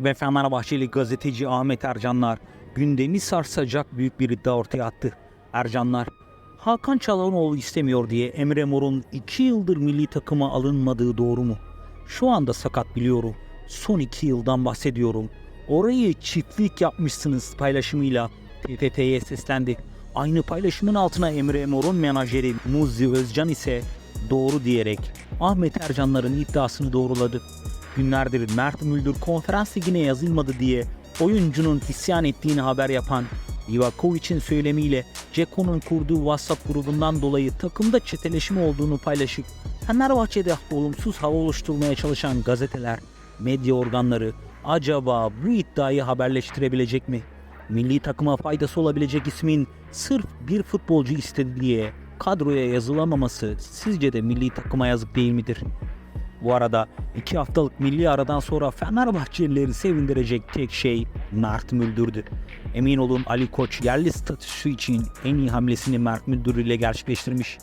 ve Fenerbahçeli gazeteci Ahmet Ercanlar gündemi sarsacak büyük bir iddia ortaya attı. Ercanlar, Hakan Çalhanoğlu istemiyor diye Emre Mor'un 2 yıldır milli takıma alınmadığı doğru mu? Şu anda sakat biliyorum. Son 2 yıldan bahsediyorum. Orayı çiftlik yapmışsınız paylaşımıyla TFF'ye seslendi. Aynı paylaşımın altına Emre Mor'un menajeri Muzzi Özcan ise doğru diyerek Ahmet Ercanların iddiasını doğruladı. Günlerdir Mert Müldür konferans ligine yazılmadı diye oyuncunun isyan ettiğini haber yapan Livakovic'in söylemiyle Ceko'nun kurduğu WhatsApp grubundan dolayı takımda çeteleşme olduğunu paylaşıp Fenerbahçe'de olumsuz hava oluşturmaya çalışan gazeteler, medya organları acaba bu iddiayı haberleştirebilecek mi? Milli takıma faydası olabilecek ismin sırf bir futbolcu istedi diye kadroya yazılamaması sizce de milli takıma yazık değil midir? Bu arada iki haftalık milli aradan sonra Fenerbahçelileri sevindirecek tek şey Mert Müldür'dü. Emin olun Ali Koç yerli statüsü için en iyi hamlesini Mert Müldür ile gerçekleştirmiş.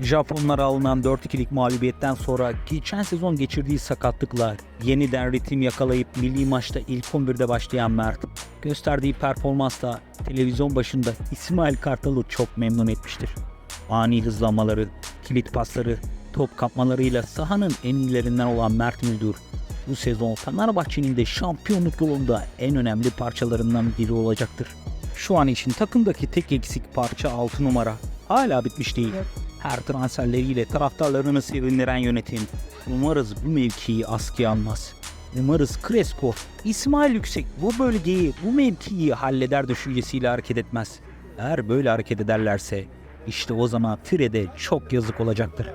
Japonlara alınan 4-2'lik mağlubiyetten sonra geçen sezon geçirdiği sakatlıkla yeniden ritim yakalayıp milli maçta ilk 11'de başlayan Mert, gösterdiği performansla televizyon başında İsmail Kartal'ı çok memnun etmiştir. Ani hızlanmaları, kilit pasları, top kapmalarıyla sahanın en iyilerinden olan Mert Müldür, bu sezon Fenerbahçe'nin de şampiyonluk yolunda en önemli parçalarından biri olacaktır. Şu an için takımdaki tek eksik parça 6 numara. Hala bitmiş değil. Her transferleriyle taraftarlarını sevindiren yönetim. Umarız bu mevkiyi askıya almaz. Umarız Crespo, İsmail Yüksek bu bölgeyi, bu mevkiyi halleder düşüncesiyle hareket etmez. Eğer böyle hareket ederlerse işte o zaman Fred'e çok yazık olacaktır.